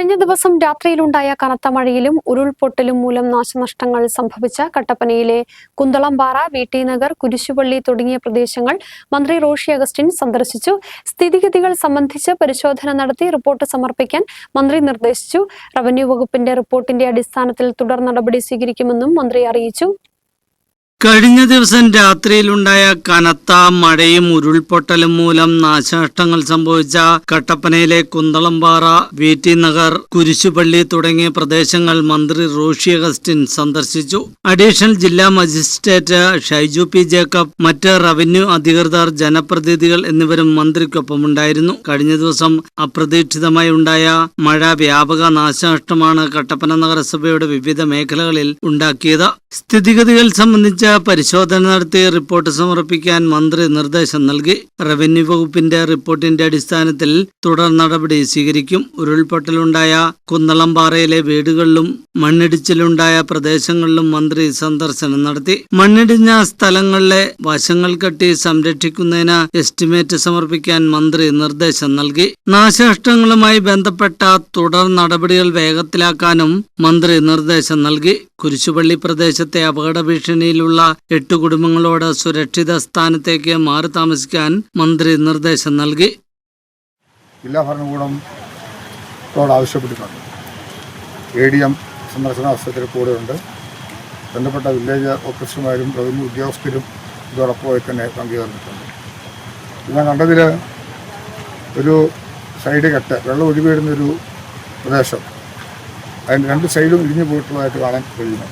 കഴിഞ്ഞ ദിവസം രാത്രിയിലുണ്ടായ കനത്ത മഴയിലും ഉരുൾപൊട്ടലും മൂലം നാശനഷ്ടങ്ങൾ സംഭവിച്ച കട്ടപ്പനയിലെ കുന്തളംപാറ വീട്ടിനഗർ കുരിശുപള്ളി തുടങ്ങിയ പ്രദേശങ്ങൾ മന്ത്രി റോഷി അഗസ്റ്റിൻ സന്ദർശിച്ചു. സ്ഥിതിഗതികൾ സംബന്ധിച്ച് പരിശോധന നടത്തി റിപ്പോർട്ട് സമർപ്പിക്കാൻ മന്ത്രി നിർദ്ദേശിച്ചു. റവന്യൂ വകുപ്പിന്റെ റിപ്പോർട്ടിന്റെ അടിസ്ഥാനത്തിൽ തുടർ നടപടി സ്വീകരിക്കുമെന്നും മന്ത്രി അറിയിച്ചു. കഴിഞ്ഞ ദിവസം രാത്രിയിലുണ്ടായ കനത്ത മഴയും ഉരുൾപൊട്ടലും മൂലം നാശനഷ്ടങ്ങൾ സംഭവിച്ച കട്ടപ്പനയിലെ കുന്തളംപാറ വി ടി നഗർ കുരിശുപള്ളി തുടങ്ങിയ പ്രദേശങ്ങൾ മന്ത്രി റോഷി അഗസ്റ്റിൻ സന്ദർശിച്ചു. അഡീഷണൽ ജില്ലാ മജിസ്ട്രേറ്റ് ഷൈജു പി ജേക്കബ് മറ്റ് റവന്യൂ അധികൃതർ ജനപ്രതിനിധികൾ എന്നിവരും മന്ത്രിക്കൊപ്പമുണ്ടായിരുന്നു. കഴിഞ്ഞ ദിവസം അപ്രതീക്ഷിതമായി ഉണ്ടായ മഴ വ്യാപക നാശനഷ്ടമാണ് കട്ടപ്പന നഗരസഭയുടെ വിവിധ മേഖലകളിൽ ഉണ്ടാക്കിയത്. സ്ഥിതിഗതികൾ സംബന്ധിച്ച പരിശോധന നടത്തി റിപ്പോർട്ട് സമർപ്പിക്കാൻ മന്ത്രി നിർദ്ദേശം നൽകി. റവന്യൂ വകുപ്പിന്റെ റിപ്പോർട്ടിന്റെ അടിസ്ഥാനത്തിൽ തുടർ നടപടി സ്വീകരിക്കും. ഉരുൾപൊട്ടലുണ്ടായ കുന്നളംപാറയിലെ വീടുകളിലും മണ്ണിടിച്ചിലുണ്ടായ പ്രദേശങ്ങളിലും മന്ത്രി സന്ദർശനം നടത്തി. മണ്ണിടിഞ്ഞ സ്ഥലങ്ങളിലെ വശങ്ങൾ കെട്ടി സംരക്ഷിക്കുന്നതിന് എസ്റ്റിമേറ്റ് സമർപ്പിക്കാൻ മന്ത്രി നിർദ്ദേശം നൽകി. നാശനഷ്ടങ്ങളുമായി ബന്ധപ്പെട്ട തുടർ നടപടികൾ വേഗത്തിലാക്കാനും മന്ത്രി നിർദ്ദേശം നൽകി. കുരിശുപള്ളി പ്രദേശത്തെ അപകട ഭീഷണിയിലുള്ള എട്ട് കുടുംബങ്ങളോട് സുരക്ഷിത സ്ഥാനത്തേക്ക് മാറി താമസിക്കാൻ മന്ത്രി നിർദ്ദേശം നൽകി. ജില്ലാ ഭരണകൂടം ആവശ്യപ്പെട്ടിട്ടുണ്ട്. എ ഡി എം സന്ദർശന അവസരത്തിൽ കൂടെയുണ്ട്. ബന്ധപ്പെട്ട വില്ലേജ് ഓഫീസർമാരും റവന്യൂ ഉദ്യോഗസ്ഥരും ഇതോടൊപ്പമായി തന്നെ പങ്കുചേർന്നിട്ടുണ്ട്. ഞാൻ കണ്ടതിൽ ഒരു സൈഡ് കെട്ട് വെള്ളം ഒഴുകി വീഴുന്ന ഒരു പ്രദേശം അതിന് രണ്ട് സൈഡും ഇടിഞ്ഞു പോയിട്ടുള്ളതായിട്ട് കാണാൻ കഴിയുന്നു.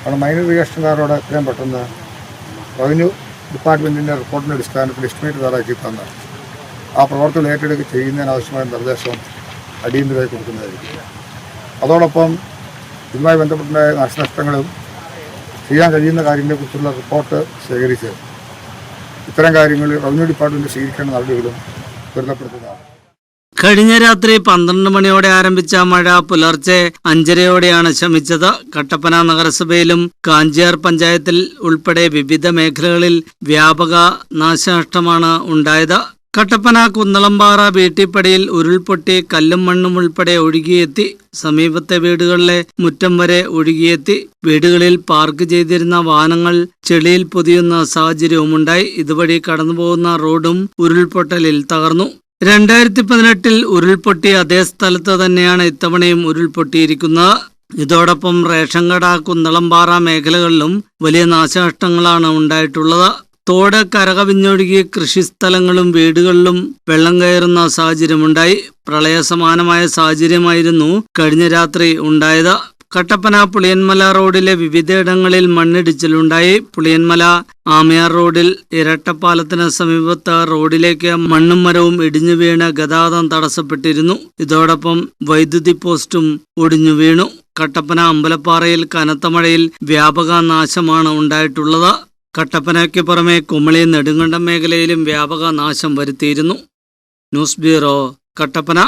കാരണം മൈനർ ഇറിഗേഷൻകാരോട് എത്രയും പെട്ടെന്ന് റവന്യൂ ഡിപ്പാർട്ട്മെന്റിന്റെ റിപ്പോർട്ടിന്റെ അടിസ്ഥാനത്തിൽ എസ്റ്റിമേറ്റ് തയ്യാറാക്കി തന്ന് ആ പ്രവർത്തനം ഏറ്റെടുക്കുക ചെയ്യുന്നതിനാവശ്യമായ നിർദ്ദേശം അടിയന്തരമായി കൊടുക്കുന്നതായിരിക്കും. അതോടൊപ്പം ഇതുമായി ബന്ധപ്പെട്ട നാശനഷ്ടങ്ങളും ചെയ്യാൻ കഴിയുന്ന കാര്യങ്ങളെക്കുറിച്ചുള്ള റിപ്പോർട്ട് ശേഖരിച്ച് ഇത്തരം കാര്യങ്ങൾ റവന്യൂ ഡിപ്പാർട്ട്മെന്റ് സ്വീകരിക്കേണ്ട നടപടികളും ത്വരിതപ്പെടുത്തുന്നതാണ്. കഴിഞ്ഞ രാത്രി പന്ത്രണ്ട് മണിയോടെ ആരംഭിച്ച മഴ പുലർച്ചെ അഞ്ചരയോടെയാണ് ശമിച്ചത്. കട്ടപ്പന നഗരസഭയിലും കാഞ്ചിയാർ പഞ്ചായത്തിൽ ഉൾപ്പെടെ വിവിധ മേഖലകളിൽ വ്യാപക നാശനഷ്ടമാണ് ഉണ്ടായത്. കട്ടപ്പന കുന്നളമ്പാറ വീട്ടിപ്പടിയിൽ ഉരുൾപൊട്ടി കല്ലും മണ്ണും ഉൾപ്പെടെ ഒഴുകിയെത്തി. സമീപത്തെ വീടുകളിലെ മുറ്റം വരെ ഒഴുകിയെത്തി. വീടുകളിൽ പാർക്ക് ചെയ്തിരുന്ന വാഹനങ്ങൾ ചെളിയിൽ പൊതിയുന്ന സാഹചര്യവുമുണ്ടായി. ഇതുവഴി കടന്നുപോകുന്ന റോഡും ഉരുൾപൊട്ടലിൽ തകർന്നു. രണ്ടായിരത്തി പതിനെട്ടിൽ ഉരുൾപൊട്ടിയ അതേ സ്ഥലത്ത് തന്നെയാണ് ഇത്തവണയും ഉരുൾപൊട്ടിയിരിക്കുന്നത് ഇതോടൊപ്പം റേഷൻ കട കുന്നളംപാറ മേഖലകളിലും വലിയ നാശനഷ്ടങ്ങളാണ് ഉണ്ടായിട്ടുള്ളത്. തോട് കരകവിഞ്ഞൊഴുകി കൃഷിസ്ഥലങ്ങളും വീടുകളിലും വെള്ളം കയറുന്ന സാഹചര്യമുണ്ടായി. പ്രളയസമാനമായ സാഹചര്യമായിരുന്നു കഴിഞ്ഞ രാത്രി ഉണ്ടായത്. കട്ടപ്പന പുളിയന്മല റോഡിലെ വിവിധയിടങ്ങളിൽ മണ്ണിടിച്ചിലുണ്ടായി. പുളിയന്മല ആമയാർ റോഡിൽ ഇരട്ടപ്പാലത്തിന് സമീപത്ത് റോഡിലേക്ക് മണ്ണും മരവും ഇടിഞ്ഞു വീണ് ഗതാഗതം തടസ്സപ്പെട്ടിരുന്നു. ഇതോടൊപ്പം വൈദ്യുതി പോസ്റ്റും ഒടിഞ്ഞു വീണു. കട്ടപ്പന അമ്പലപ്പാറയിൽ കനത്ത മഴയിൽ വ്യാപക നാശമാണ് ഉണ്ടായിട്ടുള്ളത്. കട്ടപ്പനയ്ക്ക് പുറമെ കുമളി നെടുങ്കണ്ടം മേഖലയിലും വ്യാപക നാശം വരുത്തിയിരുന്നു. News bureau Kattappana.